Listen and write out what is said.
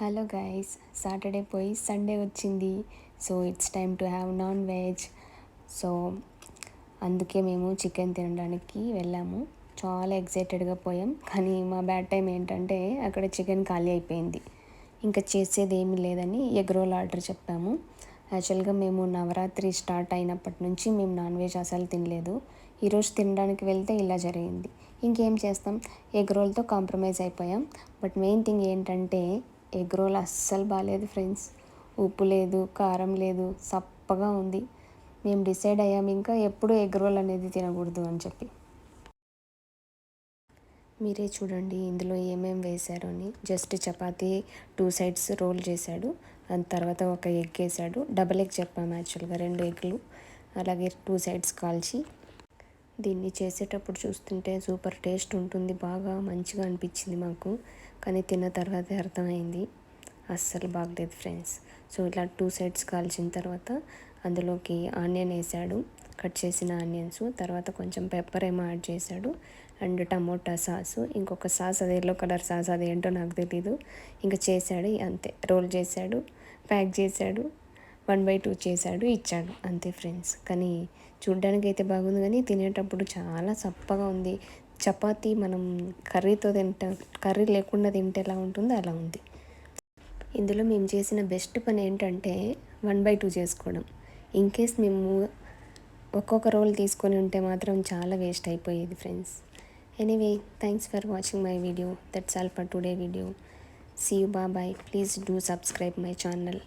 Hello guys Saturday పోయి Sunday వచ్చింది. So it's time to have non veg so అందుకే మేము చికెన్ తినడానికి వెళ్ళాము. చాలా ఎగ్జైటెడ్గా పోయాం. కానీ మా బ్యాడ్ టైం ఏంటంటే అక్కడ చికెన్ ఖాళీ అయిపోయింది. ఇంకా చేసేది ఏమీ లేదని ఎగ్ రోల్ ఆర్డర్ చెప్పాము. యాక్చువల్గా మేము నవరాత్రి స్టార్ట్ అయినప్పటి నుంచి మేము నాన్ వెజ్ అసలు తినలేదు. ఈరోజు తినడానికి వెళ్తే ఇలా జరిగింది. ఇంకేం చేస్తాం? ఎగ్ రోల్తో కాంప్రమైజ్ అయిపోయాం. బట్ మెయిన్ థింగ్ ఏంటంటే ఎగ్ రోల్ అస్సలు బాగాలేదు ఫ్రెండ్స్. ఉప్పు లేదు కారం లేదు సప్పగా ఉంది. మేము డిసైడ్ అయ్యాము ఇంకా ఎప్పుడు ఎగ్ రోల్ అనేది తినకూడదు అని చెప్పి. మీరే చూడండి ఇందులో ఏమేమి వేశారు అని. Just chapati two sides roll చేశాడు. దాని తర్వాత ఒక ఎగ్ వేసాడు డబల్ ఎగ్ చెప్పాము యాక్చువల్గా రెండు ఎగ్లు. అలాగే టూ సైడ్స్ కాల్చి దీన్ని చేసేటప్పుడు చూస్తుంటే సూపర్ టేస్ట్ ఉంటుంది బాగా మంచిగా అనిపించింది మాకు. కానీ తిన్న తర్వాత అర్థమైంది. అస్సలు బాగలేదు ఫ్రెండ్స్. సో ఇలా టూ సైడ్స్ కాల్చిన తర్వాత అందులోకి ఆనియన్ వేసాడు. కట్ చేసిన ఆనియన్స్ తర్వాత కొంచెం పెప్పర్ ఏమో యాడ్ చేశాడు. అండ్ టమోటా సాసు ఇంకొక సాస్ అది ఎల్లో కలర్ సాస్ అది ఏంటో నాకు తెలీదు. ఇంకా చేశాడు అంతే. రోల్ చేశాడు ప్యాక్ చేశాడు. వన్ బై టూ చేశాడు ఇచ్చాడు. అంతే ఫ్రెండ్స్. కానీ చూడ్డానికి అయితే బాగుంది. కానీ తినేటప్పుడు చాలా సప్పగా ఉంది. చపాతి మనం కర్రీతో తింటాం కర్రీ లేకుండా తింటే ఎలా ఉంటుందో అలా ఉంది. ఇందులో మేము చేసిన బెస్ట్ పని ఏంటంటే వన్ బై టూ చేసుకోవడం. ఇన్ కేస్ మేము ఒక్కొక్క రోల్ తీసుకొని ఉంటే మాత్రం చాలా వేస్ట్ అయిపోయేది friends. Anyway thanks for watching my video. That's all for today video. See you bye bye. Please do subscribe my channel.